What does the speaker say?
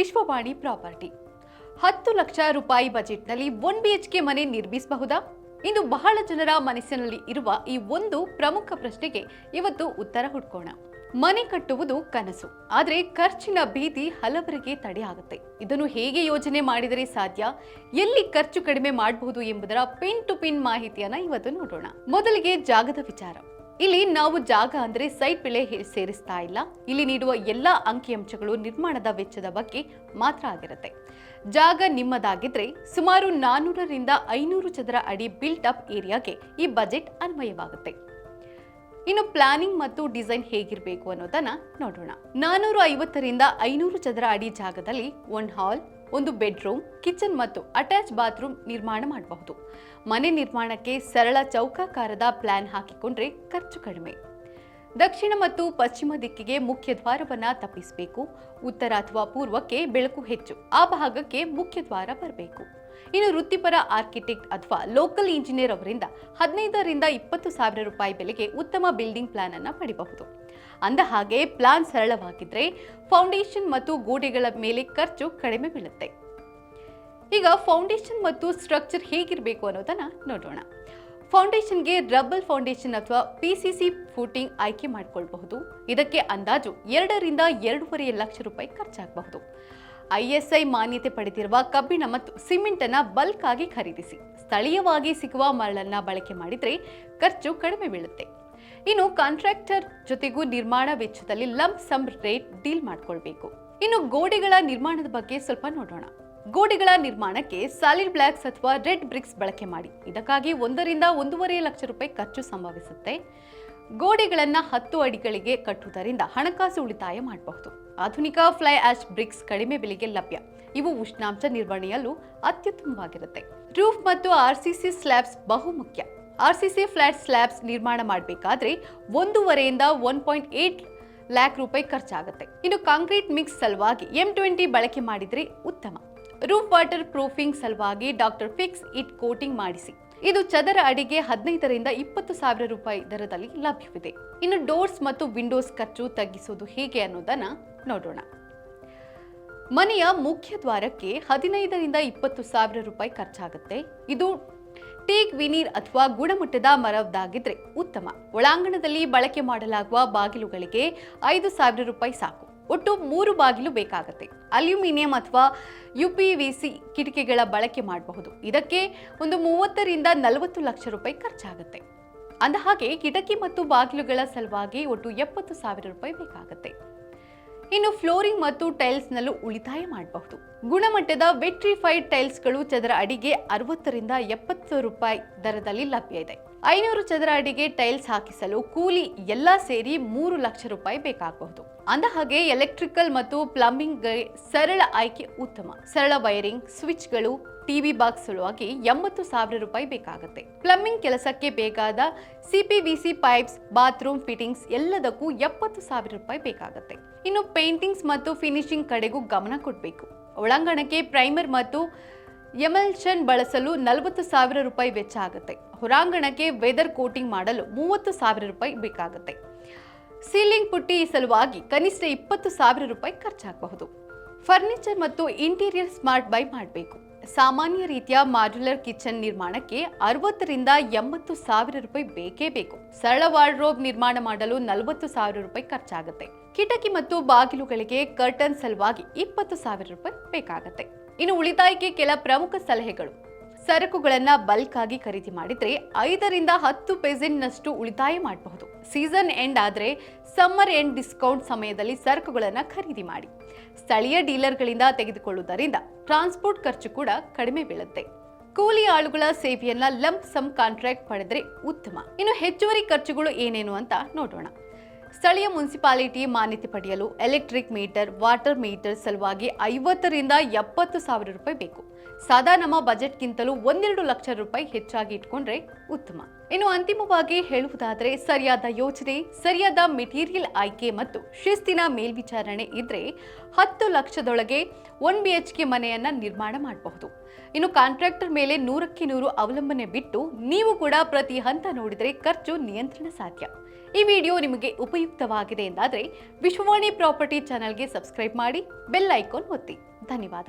Vishwavani property. ಹತ್ತು ಲಕ್ಷ ರೂಪಾಯಿ ಬಜೆಟ್ನಲ್ಲಿ ಒನ್ ಬಿ ಎಚ್ ಕೆ ಮನೆ ನಿರ್ಮಿಸಬಹುದಾ? ಇಂದು ಬಹಳ ಜನರ ಮನಸ್ಸಿನಲ್ಲಿ ಇರುವ ಈ ಒಂದು ಪ್ರಮುಖ ಪ್ರಶ್ನೆಗೆ ಇವತ್ತು ಉತ್ತರ ಹುಡ್ಕೋಣ. ಮನೆ ಕಟ್ಟುವುದು ಕನಸು, ಆದರೆ ಖರ್ಚಿನ ಭೀತಿ ಹಲವರಿಗೆ ತಡೆಯಾಗುತ್ತೆ ಇದನ್ನು ಹೇಗೆ ಯೋಜನೆ ಮಾಡಿದರೆ ಸಾಧ್ಯ? ಎಲ್ಲಿ ಖರ್ಚು ಕಡಿಮೆ ಮಾಡಬಹುದು ಎಂಬುದರ ಪಿನ್ ಟು ಪಿನ್ ಮಾಹಿತಿಯನ್ನ ಇವತ್ತು ನೋಡೋಣ. ಮೊದಲಿಗೆ ಜಾಗದ ವಿಚಾರ. ಇಲ್ಲಿ ನಾವು ಜಾಗ ಅಂದ್ರೆ ಸೈಟ್ ಬೆಲೆ ಸೇರಿಸ್ತಾ ಇಲ್ಲ. ಇಲ್ಲಿ ನೀಡುವ ಎಲ್ಲಾ ಅಂಕಿಅಂಶಗಳು ನಿರ್ಮಾಣದ ವೆಚ್ಚದ ಬಗ್ಗೆ ಮಾತ್ರ ಆಗಿರುತ್ತೆ. ಜಾಗ ನಿಮ್ಮದಾಗಿದ್ರೆ ಸುಮಾರು ನಾನ್ನೂರರಿಂದ ಐನೂರು ಚದರ ಅಡಿ ಬಿಲ್ಟ್ ಅಪ್ ಏರಿಯಾಗೆ ಈ ಬಜೆಟ್ ಅನ್ವಯವಾಗುತ್ತೆ. ಇನ್ನು ಪ್ಲಾನಿಂಗ್ ಮತ್ತು ಡಿಸೈನ್ ಹೇಗಿರಬೇಕು ಅನ್ನೋದನ್ನ ನೋಡೋಣ. ನಾನೂರ ಐವತ್ತರಿಂದ ಐನೂರು ಚದರ ಅಡಿ ಜಾಗದಲ್ಲಿ ಒನ್ ಹಾಲ್ ಒಂದು ಬೆಡ್ರೂಮ್, ಕಿಚನ್ ಮತ್ತು ಅಟ್ಯಾಚ್ ಬಾತ್ರೂಮ್ ನಿರ್ಮಾಣ ಮಾಡಬಹುದು. ಮನೆ ನಿರ್ಮಾಣಕ್ಕೆ ಸರಳ ಚೌಕಾಕಾರದ ಪ್ಲಾನ್ ಹಾಕಿಕೊಂಡ್ರೆ ಖರ್ಚು ಕಡಿಮೆ. ದಕ್ಷಿಣ ಮತ್ತು ಪಶ್ಚಿಮ ದಿಕ್ಕಿಗೆ ಮುಖ್ಯ ದ್ವಾರವನ್ನ ತಪ್ಪಿಸಬೇಕು. ಉತ್ತರ ಅಥವಾ ಪೂರ್ವಕ್ಕೆ ಬೆಳಕು ಹೆಚ್ಚು. ಆ ಭಾಗಕ್ಕೆ ಮುಖ್ಯ ದ್ವಾರ ಬರಬೇಕು. ಇನ್ನು ವೃತ್ತಿಪರ ಆರ್ಕಿಟೆಕ್ಟ್ ಅಥವಾ ಲೋಕಲ್ ಇಂಜಿನಿಯರ್ ಅವರಿಂದ ಹದಿನೈದರಿಂದ ಇಪ್ಪತ್ತು ಸಾವಿರ ರೂಪಾಯಿ ಬೆಲೆಗೆ ಉತ್ತಮ ಬಿಲ್ಡಿಂಗ್ ಪ್ಲಾನ್ ಅನ್ನು ಪಡಿಬಹುದು. ಅಂದ ಹಾಗೆ ಪ್ಲಾನ್ ಸರಳವಾಗಿದ್ರೆ ಫೌಂಡೇಶನ್ ಮತ್ತು ಗೋಡೆಗಳ ಮೇಲೆ ಖರ್ಚು ಕಡಿಮೆ ಬೀಳುತ್ತೆ. ಈಗ ಫೌಂಡೇಶನ್ ಮತ್ತು ಸ್ಟ್ರಕ್ಚರ್ ಹೇಗಿರಬೇಕು ಅನ್ನೋದನ್ನ ನೋಡೋಣ. ಫೌಂಡೇಶನ್ಗೆ ರಬ್ಬಲ್ ಫೌಂಡೇಶನ್ ಅಥವಾ ಪಿ ಸಿ ಸಿ ಫೂಟಿಂಗ್ ಆಯ್ಕೆ ಮಾಡಿಕೊಳ್ಳಬಹುದು ಇದಕ್ಕೆ ಅಂದಾಜು ಎರಡರಿಂದ ಎರಡೂವರೆ ಲಕ್ಷ ರೂಪಾಯಿ ಖರ್ಚಾಗಬಹುದು. ಐಎಸ್ಐ ಮಾನ್ಯತೆ ಪಡೆದಿರುವ ಕಬ್ಬಿಣ ಮತ್ತು ಸಿಮೆಂಟ್ ಅನ್ನ ಬಲ್ಕ್ ಆಗಿ ಖರೀದಿಸಿ. ಸ್ಥಳೀಯವಾಗಿ ಸಿಗುವ ಮರಳನ್ನ ಬಳಕೆ ಮಾಡಿದ್ರೆ ಖರ್ಚು ಕಡಿಮೆ ಬೀಳುತ್ತೆ. ಇನ್ನು ಕಾಂಟ್ರಾಕ್ಟರ್ ಜೊತೆಗೂ ನಿರ್ಮಾಣ ವೆಚ್ಚದಲ್ಲಿ ಲಂಪ್ ಸಮ್ ರೇಟ್ ಡೀಲ್ ಮಾಡಿಕೊಳ್ಬೇಕು. ಇನ್ನು ಗೋಡೆಗಳ ನಿರ್ಮಾಣದ ಬಗ್ಗೆ ಸ್ವಲ್ಪ ನೋಡೋಣ. ಗೋಡೆಗಳ ನಿರ್ಮಾಣಕ್ಕೆ ಸಾಲಿಡ್ ಬ್ಲಾಕ್ಸ್ ಅಥವಾ ರೆಡ್ ಬ್ರಿಕ್ಸ್ ಬಳಕೆ ಮಾಡಿ. ಇದಕ್ಕಾಗಿ ಒಂದರಿಂದ ಒಂದೂವರೆ ಲಕ್ಷ ರೂಪಾಯಿ ಖರ್ಚು ಸಂಭವಿಸುತ್ತೆ. ಗೋಡೆಗಳನ್ನು ಹತ್ತು ಅಡಿಗಳಿಗೆ ಕಟ್ಟುವುದರಿಂದ ಹಣಕಾಸು ಉಳಿತಾಯ ಮಾಡಬಹುದು. ಆಧುನಿಕ ಫ್ಲೈ ಆಶ್ ಬ್ರಿಕ್ಸ್ ಕಡಿಮೆ ಬೆಲೆಗೆ ಲಭ್ಯ. ಇವು ಉಷ್ಣಾಂಶ ನಿರ್ವಹಣೆಯಲ್ಲೂ ಅತ್ಯುತ್ತಮವಾಗಿರುತ್ತೆ. ರೂಫ್ ಮತ್ತು ಆರ್ಸಿಸಿ ಸ್ಲ್ಯಾಬ್ಸ್ ಬಹುಮುಖ್ಯ. ಸಿ ಫ್ಲಾಟ್ ಸ್ಲ್ಯಾಬ್ಸ್ ನಿರ್ಮಾಣ ಮಾಡಬೇಕಾದ್ರೆ ಒಂದೂವರೆಯಿಂದ ಒನ್ ಪಾಯಿಂಟ್ ಏಟ್ ಲ್ಯಾಕ್ ರೂಪಾಯಿ ಖರ್ಚಾಗುತ್ತೆ. ಇನ್ನು ಕಾಂಕ್ರೀಟ್ ಮಿಕ್ಸ್ ಸಲುವಾಗಿ ಎಂ ಟ್ವೆಂಟಿ ಬಳಕೆ ಮಾಡಿದರೆ ಉತ್ತಮ. ರೂಫ್ ವಾಟರ್ ಪ್ರೂಫಿಂಗ್ ಸಲುವಾಗಿ ಡಾಕ್ಟರ್ ಫಿಕ್ಸ್ ಇಟ್ ಕೋಟಿಂಗ್ ಮಾಡಿಸಿ. ಇದು ಚದರ ಅಡಿಗೆ ಹದಿನೈದರಿಂದ ಇಪ್ಪತ್ತು ಸಾವಿರ ರೂಪಾಯಿ ದರದಲ್ಲಿ ಲಭ್ಯವಿದೆ. ಇನ್ನು ಡೋರ್ಸ್ ಮತ್ತು ವಿಂಡೋಸ್ ಖರ್ಚು ತಗ್ಗಿಸೋದು ಹೇಗೆ ಅನ್ನೋದನ್ನ ನೋಡೋಣ. ಮನೆಯ ಮುಖ್ಯ ದ್ವಾರಕ್ಕೆ ಹದಿನೈದರಿಂದ ಇಪ್ಪತ್ತು ಸಾವಿರ ರೂಪಾಯಿ ಖರ್ಚಾಗುತ್ತೆ. ಇದು ಟೇಕ್ ವಿನೀರ್ ಅಥವಾ ಗುಣಮಟ್ಟದ ಮರದ್ದಾಗಿದ್ರೆ ಉತ್ತಮ. ಒಳಾಂಗಣದಲ್ಲಿ ಬಳಕೆ ಮಾಡಲಾಗುವ ಬಾಗಿಲುಗಳಿಗೆ ಐದು ಸಾವಿರ ರೂಪಾಯಿ ಸಾಕು. ಒಟ್ಟು ಮೂರು ಬಾಗಿಲು ಬೇಕಾಗುತ್ತೆ. ಅಲ್ಯೂಮಿನಿಯಂ ಅಥವಾ ಯು ಪಿ ವಿ ಸಿ ಕಿಟಕಿಗಳ ಬಳಕೆ ಮಾಡಬಹುದು. ಇದಕ್ಕೆ ಒಂದು ಮೂವತ್ತರಿಂದ ನಲವತ್ತು ಲಕ್ಷ ರೂಪಾಯಿ ಖರ್ಚಾಗುತ್ತೆ. ಅಂದ ಹಾಗೆ ಕಿಟಕಿ ಮತ್ತು ಬಾಗಿಲುಗಳ ಸಲುವಾಗಿ ಒಟ್ಟು ಎಪ್ಪತ್ತು ಸಾವಿರ ರೂಪಾಯಿ ಬೇಕಾಗುತ್ತೆ. ಇನ್ನು ಫ್ಲೋರಿಂಗ್ ಮತ್ತು ಟೈಲ್ಸ್ನಲ್ಲೂ ಉಳಿತಾಯ ಮಾಡಬಹುದು. ಗುಣಮಟ್ಟದ ವೆಟ್ರಿಫೈಡ್ ಟೈಲ್ಸ್ಗಳು ಚದರ ಅಡಿಗೆ ಅರವತ್ತರಿಂದ ಎಪ್ಪತ್ತು ರೂಪಾಯಿ ದರದಲ್ಲಿ ಲಭ್ಯ ಇದೆ. ಐನೂರು ಚದರ ಅಡಿಗೆ ಟೈಲ್ಸ್ ಹಾಕಿಸಲು ಕೂಲಿ ಎಲ್ಲ ಸೇರಿ ಮೂರು ಲಕ್ಷ ರೂಪಾಯಿ ಬೇಕಾಗಬಹುದು. ಅಂದ ಹಾಗೆ ಎಲೆಕ್ಟ್ರಿಕಲ್ ಮತ್ತು ಪ್ಲಂಬಿಂಗ್ ಸರಳ ಆಯ್ಕೆ ಉತ್ತಮ. ಸರಳ ವೈರಿಂಗ್, ಸ್ವಿಚ್ಗಳು ಟಿವಿ ಬಾಕ್ಸ್ ಸಲುವಾಗಿ ಎಂಬತ್ತು ಸಾವಿರ ರೂಪಾಯಿ ಬೇಕಾಗುತ್ತೆ. ಪ್ಲಂಬಿಂಗ್ ಕೆಲಸಕ್ಕೆ ಬೇಕಾದ ಸಿಪಿವಿಸಿ ಪೈಪ್ಸ್, ಬಾತ್ರೂಮ್ ಫಿಟ್ಟಿಂಗ್ಸ್ ಎಲ್ಲದಕ್ಕೂ ಎಪ್ಪತ್ತು ಸಾವಿರ ರೂಪಾಯಿ ಬೇಕಾಗುತ್ತೆ. ಇನ್ನು ಪೇಂಟಿಂಗ್ಸ್ ಮತ್ತು ಫಿನಿಶಿಂಗ್ ಕಡೆಗೂ ಗಮನ ಕೊಡಬೇಕು. ಒಳಾಂಗಣಕ್ಕೆ ಪ್ರೈಮರ್ ಮತ್ತು ಎಮಲ್ಷನ್ ಬಳಸಲು ನಲವತ್ತು ಸಾವಿರ ರೂಪಾಯಿ ವೆಚ್ಚ ಆಗುತ್ತೆ. ಹೊರಾಂಗಣಕ್ಕೆ ವೆದರ್ ಕೋಟಿಂಗ್ ಮಾಡಲು ಮೂವತ್ತು ಸಾವಿರ ರೂಪಾಯಿ ಬೇಕಾಗುತ್ತೆ. ಸೀಲಿಂಗ್ ಪುಟ್ಟಿ ಸಲುವಾಗಿ ಕನಿಷ್ಠ ಇಪ್ಪತ್ತು ಸಾವಿರ ರೂಪಾಯಿ ಖರ್ಚಾಗಬಹುದು. ಫರ್ನಿಚರ್ ಮತ್ತು ಇಂಟೀರಿಯರ್ ಸ್ಮಾರ್ಟ್ ಬೈ ಮಾಡಬೇಕು. ಸಾಮಾನ್ಯ ರೀತಿಯ ಮಾಡ್ಯುಲರ್ ಕಿಚನ್ ನಿರ್ಮಾಣಕ್ಕೆ ಅರವತ್ತರಿಂದ ಎಂಬತ್ತು ಸಾವಿರ ರೂಪಾಯಿ ಬೇಕೇ ಬೇಕು. ಸರಳ ವಾರ್ಡ್ರೋಬ್ ನಿರ್ಮಾಣ ಮಾಡಲು ನಲವತ್ತು ಸಾವಿರ ರೂಪಾಯಿ ಖರ್ಚಾಗುತ್ತೆ. ಕಿಟಕಿ ಮತ್ತು ಬಾಗಿಲುಗಳಿಗೆ ಕರ್ಟನ್ ಸಲುವಾಗಿ ಇಪ್ಪತ್ತು ಸಾವಿರ ರೂಪಾಯಿ ಬೇಕಾಗುತ್ತೆ. ಇನ್ನು ಉಳಿತಾಯಕ್ಕೆ ಕೆಲ ಪ್ರಮುಖ ಸಲಹೆಗಳು. ಸರಕುಗಳನ್ನು ಬಲ್ಕ್ ಆಗಿ ಖರೀದಿ ಮಾಡಿದ್ರೆ ಐದರಿಂದ ಹತ್ತು ಪೆಸೆಂಟ್ನಷ್ಟು ಉಳಿತಾಯ ಮಾಡಬಹುದು. ಸೀಸನ್ ಎಂಡ್ ಆದ್ರೆ ಸಮ್ಮರ್ ಎಂಡ್ ಡಿಸ್ಕೌಂಟ್ ಸಮಯದಲ್ಲಿ ಸರಕುಗಳನ್ನು ಖರೀದಿ ಮಾಡಿ. ಸ್ಥಳೀಯ ಡೀಲರ್ಗಳಿಂದ ತೆಗೆದುಕೊಳ್ಳುವುದರಿಂದ ಟ್ರಾನ್ಸ್ಪೋರ್ಟ್ ಖರ್ಚು ಕೂಡ ಕಡಿಮೆ ಬೀಳುತ್ತೆ. ಕೂಲಿ ಆಳುಗಳ ಸೇವೆಯನ್ನ ಲಂಪ್ ಸಮ್ ಕಾಂಟ್ರಾಕ್ಟ್ ಪಡೆದ್ರೆ ಉತ್ತಮ. ಇನ್ನು ಹೆಚ್ಚುವರಿ ಖರ್ಚುಗಳು ಏನೇನು ಅಂತ ನೋಡೋಣ. ಸ್ಥಳೀಯ ಮುನ್ಸಿಪಾಲಿಟಿ ಮಾನ್ಯತೆ ಪಡೆಯಲು ಎಲೆಕ್ಟ್ರಿಕ್ ಮೀಟರ್, ವಾಟರ್ ಮೀಟರ್ ಸಲುವಾಗಿ ಐವತ್ತರಿಂದ ಎಪ್ಪತ್ತು ಸಾವಿರ ರೂಪಾಯಿ ಬೇಕು. ಸಾದಾ ನಮ್ಮ ಬಜೆಟ್ಗಿಂತಲೂ ಒಂದೆರಡು ಲಕ್ಷ ರೂಪಾಯಿ ಹೆಚ್ಚಾಗಿ ಇಟ್ಕೊಂಡ್ರೆ ಉತ್ತಮ. ಇನ್ನು ಅಂತಿಮವಾಗಿ ಹೇಳುವುದಾದರೆ ಸರಿಯಾದ ಯೋಜನೆ ಸರಿಯಾದ ಮೆಟೀರಿಯಲ್ ಆಯ್ಕೆ ಮತ್ತು ಶಿಸ್ತಿನ ಮೇಲ್ವಿಚಾರಣೆ ಇದ್ರೆ ಹತ್ತು ಲಕ್ಷದೊಳಗೆ ಒನ್ ಬಿ ಎಚ್ ಕೆ ಮನೆಯನ್ನ ನಿರ್ಮಾಣ ಮಾಡಬಹುದು. ಇನ್ನು ಕಾಂಟ್ರಾಕ್ಟರ್ ಮೇಲೆ ನೂರಕ್ಕೆ ನೂರು ಅವಲಂಬನೆ ಬಿಟ್ಟು ನೀವು ಕೂಡ ಪ್ರತಿ ಹಂತ ನೋಡಿದರೆ ಖರ್ಚು ನಿಯಂತ್ರಣ ಸಾಧ್ಯ. ಈ ವಿಡಿಯೋ ನಿಮಗೆ ಉಪಯುಕ್ತವಾಗಿದೆ ಎಂದಾದರೆ ವಿಶ್ವವಾಣಿ ಪ್ರಾಪರ್ಟಿ ಚಾನಲ್ಗೆ ಸಬ್ಸ್ಕ್ರೈಬ್ ಮಾಡಿ, ಬೆಲ್ ಐಕಾನ್ ಒತ್ತಿ. ಧನ್ಯವಾದ.